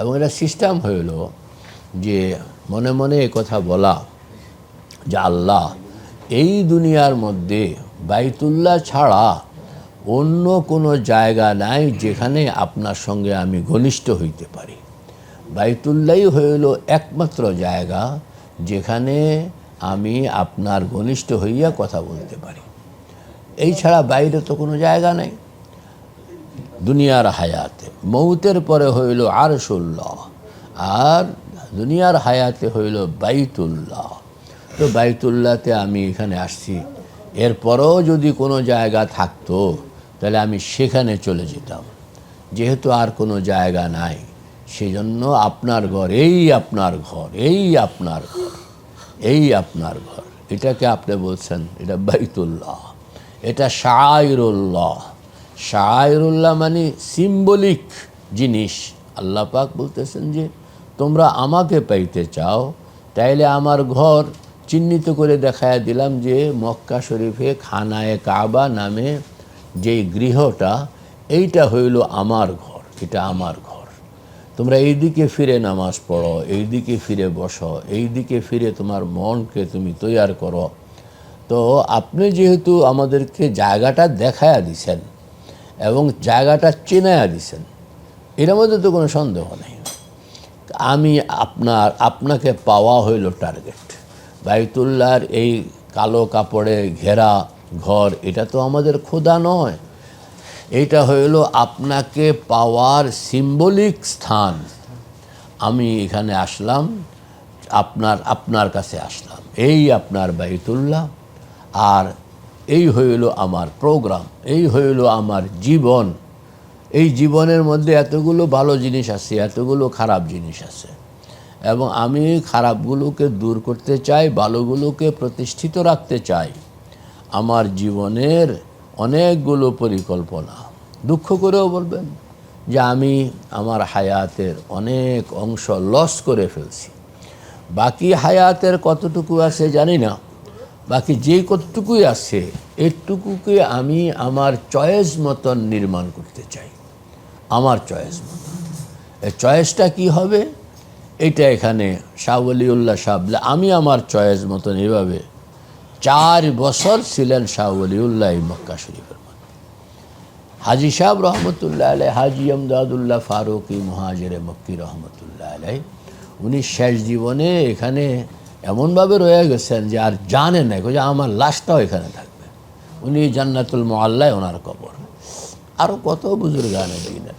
এবং এটা সিস্টেম হইল যে মনে মনে কথা বলা যে আল্লাহ এই দুনিয়ার মধ্যে বাইতুল্লাহ ছাড়া অন্য কোনো জায়গা নাই যেখানে আপনার সঙ্গে আমি ঘনিষ্ঠ হইতে পারি। বাইতুল্লাই হইল একমাত্র জায়গা যেখানে আমি আপনার ঘনিষ্ঠ হইয়া কথা বলতে পারি। এই ছাড়া বাইরে তো কোনো জায়গা নেই। দুনিয়ার হায়াতে। মৌতের পরে হইল আরশুল্লাহ, আর দুনিয়ার হায়াতে হইল বাইতুল্লাহ। তো বাইতুল্লাহতে আমি এখানে আসছি। এরপরও যদি কোনো জায়গা থাকতো, তাহলে আমি সেখানে চলে যেতাম। যেহেতু আর কোনো জায়গা নাই, সেজন্য আপনার ঘর, এই আপনার ঘর, এই আপনার ঘর, এই আপনার ঘর। এটাকে আপনি বলছেন, এটা বাইতুল্লাহ, এটা শায়রুল্লাহ। শায়রুল্লাহ মানে সিম্বলিক জিনিস। আল্লাহ পাক বলতেছেন যে, তোমরা আমাকে পাইতে চাও, তাইলে আমার ঘর চিহ্নিত করে দেখায় দিলাম যে, মক্কা শরীফে খানায় কাবা নামে যেই গৃহটা, এইটা হইল আমার ঘর, এটা আমার ঘর। তোমরা এই দিকে ফিরে নামাজ পড়ো এই দিকে ফিরে বসো এই দিকে ফিরে তোমার মনকে তুমি তৈয়ার করো। তো আপনি যেহেতু আমাদেরকে জায়গাটা দেখায়া দিছেন এবং জায়গাটা চেনায়া দিছেন। এর মধ্যে তো কোনো সন্দেহ নেই। আমি আপনার, আপনাকে পাওয়া হইল টার্গেট। বাইতুল্লাহর এই কালো কাপড়ে ঘেরা ঘর, এটা তো আমাদের খোদা নয়। এটা হইল আপনাকে পাওয়ার সিম্বলিক স্থান। আমি এখানে আসলাম, আপনার আপনার কাছে আসলাম। এই আপনার বাইতুল্লাহ। আর এই হইল আমার প্রোগ্রাম, এই হইল আমার জীবন। এই জীবনের মধ্যে এতগুলো ভালো জিনিস আছে, এতগুলো খারাপ জিনিস আছে। এবং আমি খারাপগুলোকে দূর করতে চাই, ভালোগুলোকে প্রতিষ্ঠিত রাখতে চাই। আমার জীবনের অনেকগুলো পরিকল্পনা। দুঃখ করেও বলবেন যে আমি আমার হায়াতের অনেক অংশ লস করে ফেলছি। বাকি হায়াতের কতটুকু আছে জানি না। বাকি যে কতটুকুই আছে, এটুকুকে আমি আমার চয়েস মতন নির্মাণ করতে চাই। আমার চয়েস মতন। চয়েসটা কি হবে? এটা এখানে শাহলিউল্লাহ সাবলে আমি আমার চয়েস মতন এভাবে চার বছর ছিলেন শাহলিউল্লাহ এই মক্কা শরীফের হাজি সাহেব রহমতুল্লাহ আলাই হাজি আমদাদুল্লাহ ফারুকি মহাজের মক্কি রহমতুল্লাহ আলাই উনি শেষ জীবনে এখানে এমনভাবে রয়ে গেছেন যে আর জানে নাই যে আমার লাশটাও এখানে থাকবে। উনি জান্নাতুল মোয়াল্লায় ওনার কবর। আরও কত বুজুর্গানে দিনের।